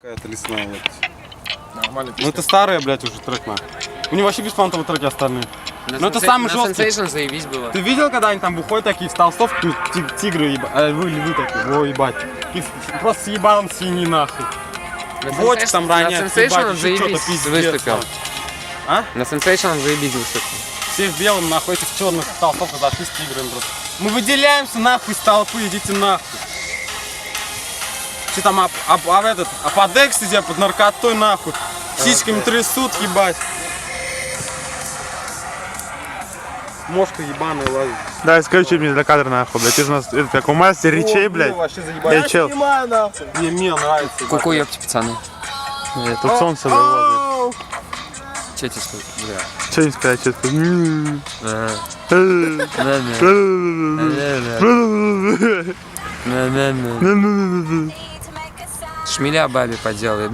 Какая-то лесная, блядь. Нормально. Ну это старая, блядь, уже трек, на. У него вообще беспонтовые треки остальные. Ну это самый на жесткий. Заебись было. Ты видел, когда они там выходят такие в толстовке, ти- тигры, еба... э, вы львы такие, во, ебать. И просто с ебалом сини нахуй. На Sensation- там На Sensation ебать, что-то пиздец. выступил. нахуй. А? На Sensation заебись выступил. Все в белом, нахуй, эти в черных толстовках зашли с тиграми просто. Мы выделяемся нахуй из толпы, идите нахуй. Че там, а, а, а в этот, а под экстази, а под наркотой нахуй. Сиськами трясут, ебать. Мошка ебаная лазит. Да, скажи, что мне для кадра нахуй, блядь. Ты же у нас это, как у мастер речей, блядь. вообще Я чел. Не, мне нравится. Куку, ёпти, пацаны. Э, Тут солнце выводит. Че тебе сказать? Бля. Что не сказать, что сказать? Шмеля бабе поделай.